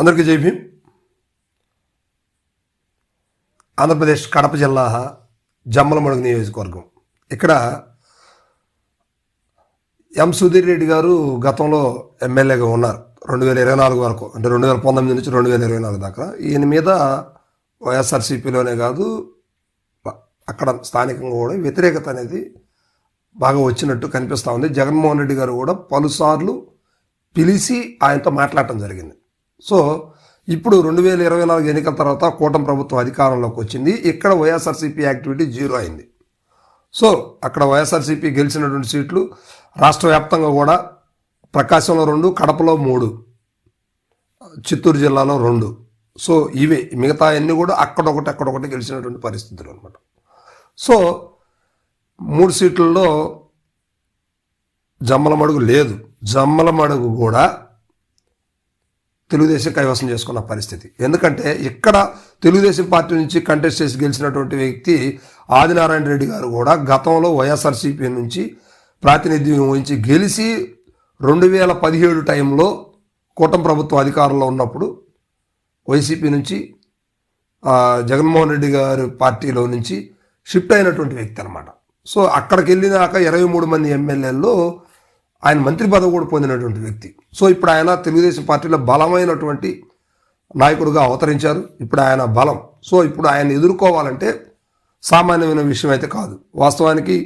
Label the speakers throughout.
Speaker 1: అందరికీ జై భీం ఆంధ్రప్రదేశ్ కడప జిల్లా జమ్మలమడుగు నియోజకవర్గం. ఇక్కడ ఎం సుధీర్ రెడ్డి గారు గతంలో ఎమ్మెల్యేగా ఉన్నారు. రెండు వేల ఇరవై నాలుగు వరకు అంటే రెండు వేల పంతొమ్మిది నుంచి రెండు వేల ఇరవై నాలుగు దాకా. ఈయన మీద వైఎస్ఆర్సీపీలోనే కాదు అక్కడ స్థానికంగా కూడా వ్యతిరేకత అనేది బాగా వచ్చినట్టు కనిపిస్తూ ఉంది. జగన్మోహన్ రెడ్డి గారు కూడా పలుసార్లు పిలిచి ఆయనతో మాట్లాడటం జరిగింది. సో ఇప్పుడు రెండు వేల ఇరవై నాలుగు ఎన్నికల తర్వాత కూటమి ప్రభుత్వం అధికారంలోకి వచ్చింది. ఇక్కడ వైఎస్ఆర్సీపీ యాక్టివిటీ జీరో అయింది. సో అక్కడ వైఎస్ఆర్సీపీ గెలిచినటువంటి సీట్లు రాష్ట్ర వ్యాప్తంగా కూడా ప్రకాశంలో రెండు కడపలో మూడు చిత్తూరు జిల్లాలో రెండు. సో ఇవే. మిగతా అన్నీ కూడా అక్కడొకటి అక్కడొకటి గెలిచినటువంటి పరిస్థితులు అనమాట సో మూడు సీట్లలో జమ్మలమడుగు లేదు. జమ్మలమడుగు కూడా తెలుగుదేశం కైవసం చేసుకున్న పరిస్థితి. ఎందుకంటే ఇక్కడ తెలుగుదేశం పార్టీ నుంచి కంటెస్ట్ చేసి గెలిచినటువంటి వ్యక్తి ఆదినారాయణ రెడ్డి గారు కూడా గతంలో వైఎస్ఆర్సీపీ నుంచి ప్రాతినిధ్యం వహించి గెలిచి రెండు వేల పదిహేడు టైంలో కూటమి ప్రభుత్వం అధికారంలో ఉన్నప్పుడు వైసీపీ నుంచి జగన్మోహన్ రెడ్డి గారి పార్టీలో నుంచి షిఫ్ట్ అయినటువంటి వ్యక్తి అనమాట సో అక్కడికి వెళ్ళినాక ఇరవై మూడు మంది ఎమ్మెల్యేల్లో ఆయన మంత్రి పదవి కూడా పొందినటువంటి వ్యక్తి. సో ఇప్పుడు ఆయన తెలుగుదేశం పార్టీలో బలమైనటువంటి నాయకుడుగా అవతరించారు. ఇప్పుడు ఆయన బలం. సో ఇప్పుడు ఆయన ఎదుర్కోవాలంటే సామాన్యమైన విషయం అయితే కాదు. వాస్తవానికి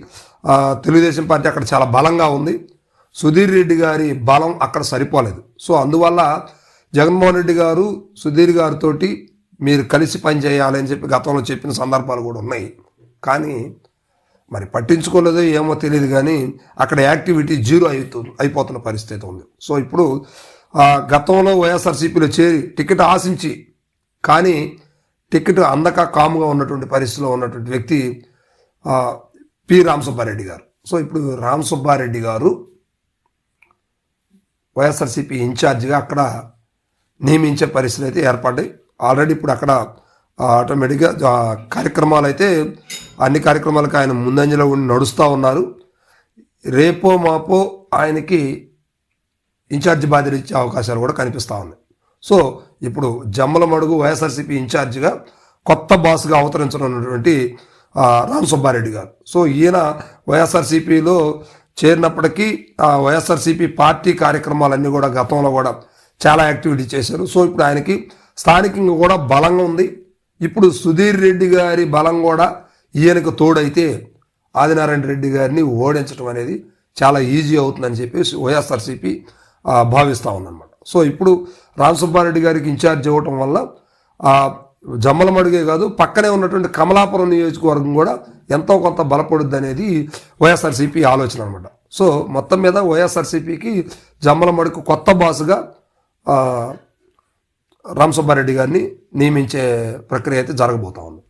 Speaker 1: తెలుగుదేశం పార్టీ అక్కడ చాలా బలంగా ఉంది. సుధీర్ రెడ్డి గారి బలం అక్కడ సరిపోలేదు. సో అందువల్ల జగన్మోహన్ రెడ్డి గారు సుధీర్ గారితోటి మీరు కలిసి పనిచేయాలని చెప్పి గతంలో చెప్పిన సందర్భాలు కూడా ఉన్నాయి. కానీ మరి పట్టించుకోలేదో ఏమో తెలియదు కానీ అక్కడ యాక్టివిటీ జీరో అవుతుంది అయిపోతున్న పరిస్థితి ఉంది. సో ఇప్పుడు గతంలో వైఎస్ఆర్సీపీలో చేరి టికెట్ ఆశించి కానీ టికెట్ అందక కాముగా ఉన్నటువంటి పరిస్థితిలో ఉన్నటువంటి వ్యక్తి పి. రామసుబ్బారెడ్డి గారు. సో ఇప్పుడు రామసుబ్బారెడ్డి గారు వైఎస్ఆర్సీపీ ఇన్ఛార్జిగా అక్కడ నియమించే పరిస్థితి అయితే ఏర్పడ్డాయి. ఆల్రెడీ ఇప్పుడు అక్కడ ఆటోమేటిక్గా కార్యక్రమాలు అయితే అన్ని కార్యక్రమాలకు ఆయన ముందంజలో ఉండి నడుస్తూ ఉన్నారు. రేపో మాపో ఆయనకి ఇన్ఛార్జి బాధ్యత ఇచ్చే అవకాశాలు కూడా కనిపిస్తూ ఉన్నాయి. సో ఇప్పుడు జమ్మల మడుగు వైఎస్ఆర్సీపీ ఇన్ఛార్జిగా కొత్త బాస్గా అవతరించనున్నటువంటి రామ్ సుబ్బారెడ్డి గారు. సో ఈయన వైఎస్ఆర్సీపీలో చేరినప్పటికీ ఆ వైఎస్ఆర్సీపీ పార్టీ కార్యక్రమాలన్నీ కూడా గతంలో కూడా చాలా యాక్టివిటీ చేశారు. సో ఇప్పుడు ఆయనకి స్థానికంగా కూడా బలంగా ఉంది. ఇప్పుడు సుధీర్ రెడ్డి గారి బలం కూడా ఈయనకు తోడైతే ఆదినారాయణ రెడ్డి గారిని ఓడించడం అనేది చాలా ఈజీ అవుతుందని చెప్పేసి వైఎస్ఆర్సీపీ భావిస్తూ ఉందన్నమాట. సో ఇప్పుడు రామసుబ్బారెడ్డి గారికి ఇన్ఛార్జ్ ఇవ్వటం వల్ల జమ్మలమడుగే కాదు పక్కనే ఉన్నటువంటి కమలాపురం నియోజకవర్గం కూడా ఎంతో కొంత బలపడుద్ది అనేది వైఎస్ఆర్సీపీ ఆలోచన అనమాట సో మొత్తం మీద వైఎస్ఆర్సీపీకి జమ్మలమడుకు కొత్త బాసుగా రామసుబ్బారెడ్డి రామ్ సుబ్బారెడ్డి గారిని నియమించే ప్రక్రియ అయితే జరగబోతా ఉంది.